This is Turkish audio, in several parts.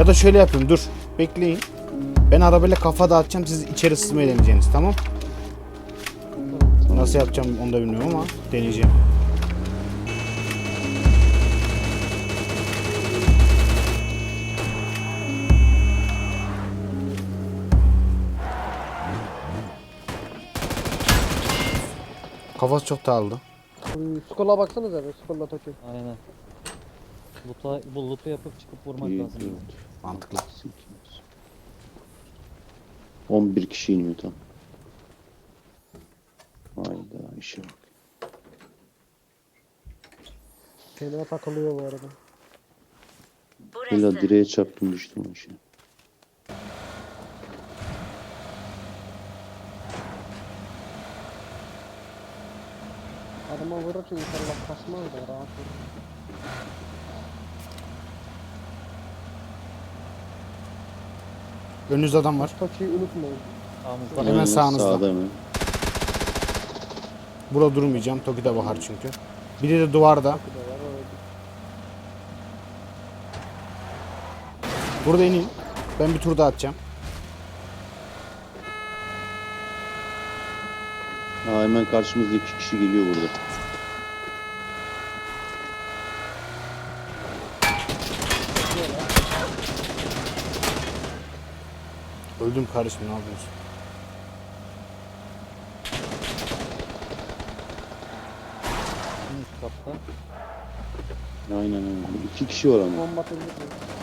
Ya da şöyle yapayım dur. Bekleyin. Ben arabayla kafa dağıtacağım. Siz içeri sızmayı deneyeceksiniz tamam? Nasıl yapacağım onu da bilmiyorum ama deneyeceğim. Kafası çok dağıldı. Skola baksanıza be. Skola Toki. Aynen. Loot'a, bu loot'u yapıp çıkıp vurmak lazım. Mantıklı. 11 kişi iniyor tam. Hayda işe bak. Kendine takılıyor bu arada. Illa direğe çarptım düştüm aşağı. Adama vurursa inşallah kasmaz da rahat vurur. Önünüzde adam var. Toki'yi unutmayın. Sağımızda. Hemen sağınızda. Sağda hemen. Burada durmayacağım. Toki'de bahar çünkü. Biri de duvarda. Burada ineyim. Ben bir tur daha atacağım. Aa, hemen karşımızda iki kişi geliyor burada. Öldüm kardeşim ne yapıyorsun? Aynen aynen. İki kişi var ama. Bomba atabilir miyim?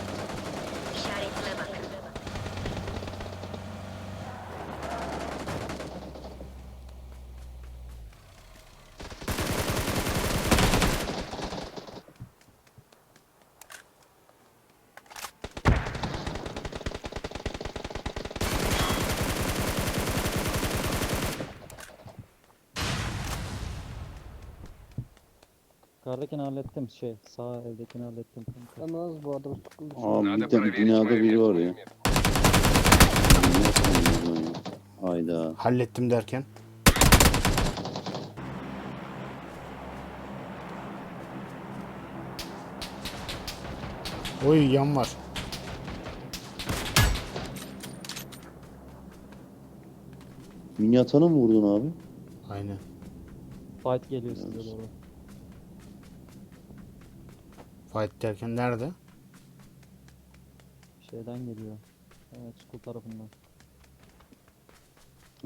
Yukarıdakini hallettim şey. Sağ eldekini hallettim. Ben az bu adam Aa bir de binada biri var ya. Hayda. Hallettim derken. Oy yan var. Minyatana mı vurdun abi? Aynen. Fight geliyor size doğru. Fight derken nerede? Şeyden geliyor. Evet, school tarafından.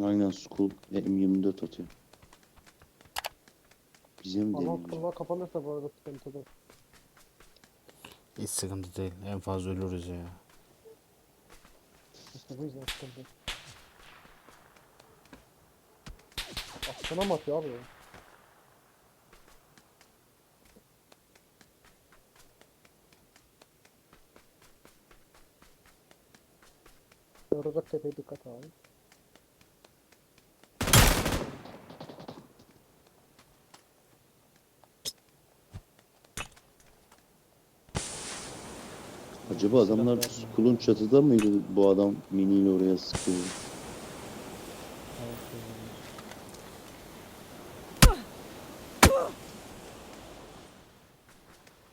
Aynen school M24 atıyor. Bize mi Ama kurva kapanırsa bu arada sıkıntıdır. Hiç sıkıntı değil. En fazla ölürüz ya. İşte bu yüzden sıkıntı. Aslına mı atıyor abi? ya? Yoracak tepeye dikkat abi. Acaba adamlar school'un çatıda mıydı bu adam miniyle oraya sıkıyor?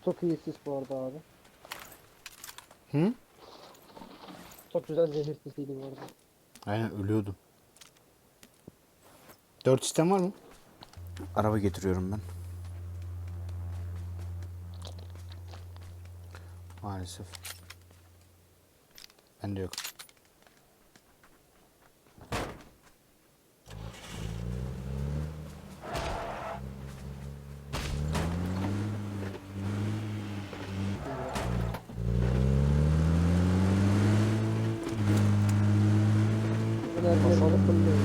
Çok iyi sis bu arada abi. Hı? Çok güzel zehir sisiydi bu arada. Aynen ölüyordum. Dört sistem var mı? Araba getiriyorum ben. Maalesef. Bende yok. Enerjiye balık fırlıyor.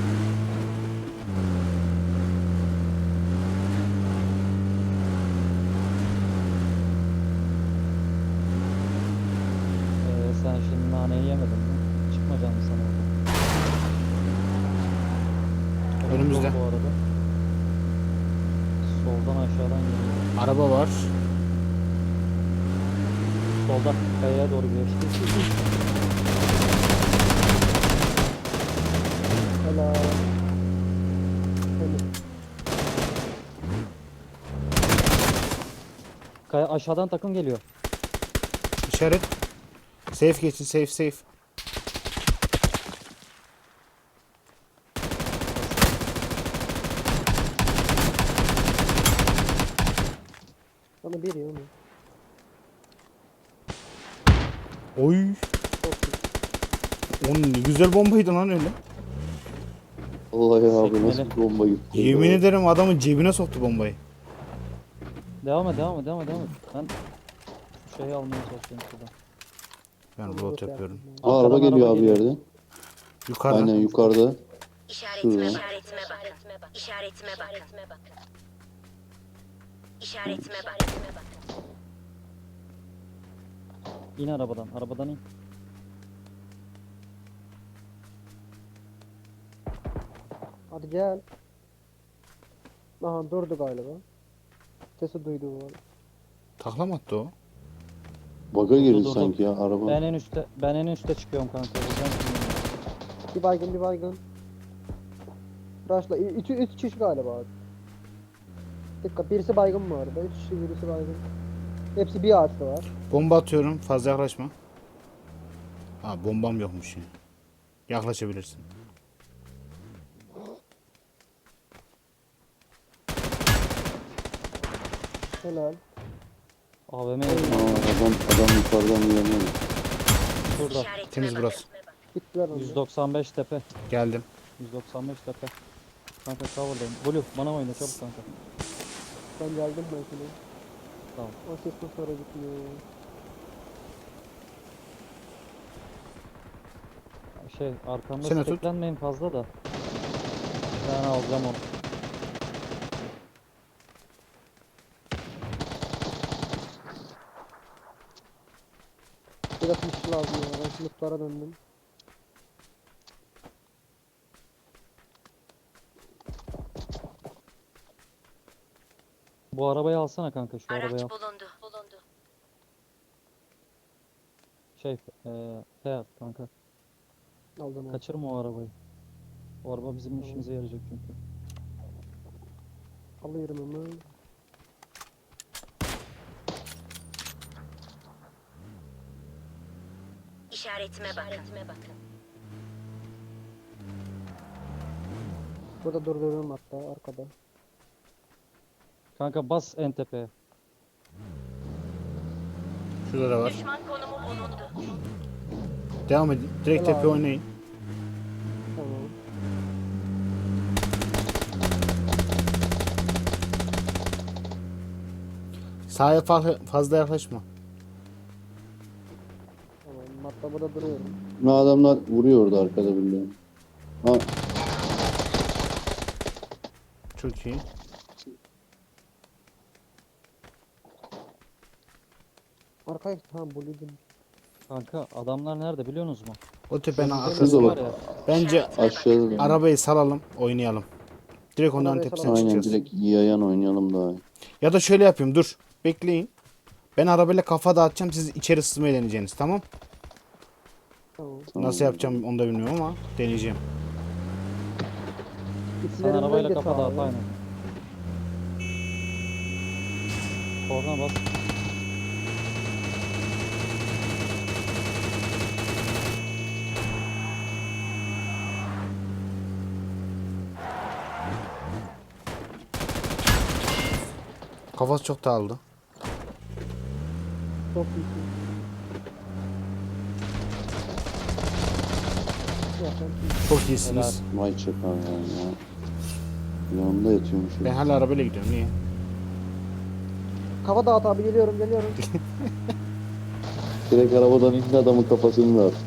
Ee, sen şimdi naneyi yemedin mi? Çıkmayacak mı sana orada? Önümüzde. sol Bu arada. Soldan aşağıdan geliyor. Araba var. Solda kayaya doğru geçti. Temiz. Kaya aşağıdan takım geliyor. İşaret. Safe geçin safe safe. Bana bir ya. Oy. Çok iyi. Onun ne güzel bombaydı lan öyle. Vallahi abi Sekmeli. nasıl bir bomba gitti. Yemin ederim adamın cebine soktu bombayı. Devam et devam et devam et devam et. Ben şu şeyi almaya çalışıyorum şuradan. Ben da yapıyorum. Aa, araba Arkadan geliyor araba abi geliyor. yerde. Yukarıda. Aynen yukarıda. İşaretime, Şurada. işaretime bakın. İşaretime bakın. İşaretime bakın. İn arabadan. Arabadan in. Hadi gel. Aha durdu galiba. Sesi duydu bu arada. Takla mı attı o? Baga girdi dur, dur. sanki ya araba. Ben en üstte ben en üstte çıkıyorum kanka. Buradan çıkıyorum. Bir baygın bir baygın. Rush'la. Ü- Üç, üç kişi galiba abi. Dikkat birisi baygın bu arada. Üç kişi birisi baygın. Hepsi bir ağaçta var. Bomba atıyorum. Fazla yaklaşma. Ha bombam yokmuş ya. Yaklaşabilirsin. Helal. AVM Aa, adam, adam yukarıdan uyanıyor. İşaretime Temiz burası. Gittiler onu. 195 tepe. Geldim. 195 tepe. Kanka cover'dayım. Blue bana oyna çabuk kanka. Ben geldim ben sana. Tamam. O sesten sonra gitmiyor. Şey arkamda Sen steklenmeyin fazla da. Ben alacağım onu. Biraz mışlı lazım ya. Ben sınıflara döndüm. Bu arabayı alsana kanka şu Araç arabayı al. bulundu. Bulundu. Şey eee kanka. Aldım onu. Kaçırma o arabayı. O araba bizim Tamam. işimize yarayacak çünkü. Alıyorum hemen. İşaretime bakın. Burada durduruyorum hatta arkada. Kanka bas en tepeye. Şurada da var. Düşman konumu bulundu. Devam edin. Direkt Helal. tepe oynayın. Tamam. Sağa fa- fazla yaklaşma. Hatta burada duruyorum. Ne adamlar vuruyor orada arkada birileri. Ha, Çok iyi. Arkaya tamam buluyordum. Kanka adamlar nerede biliyorsunuz mu? O tepenin var. ya. Bence aşağıda. arabayı salalım, oynayalım. Direkt onların Arabayı tepesine. Aynen çıkacağız. direkt yayan oynayalım daha iyi. Ya da şöyle yapayım, dur. Bekleyin. Ben arabayla kafa dağıtacağım, siz içeri sızmayı deneyeceksiniz, tamam? Nasıl yapacağım onu da bilmiyorum ama deneyeceğim. Sen arabayla kafa dağıt aynen. Korna bas. Kafası çok dağıldı. Çok iyisin. Çok iyisiniz. Vay çakal ya. Yanında yatıyormuş. Ben hala arabayla gidiyorum, niye? Kafa dağıt abi geliyorum geliyorum. Direkt arabadan indi adamın kafasını da.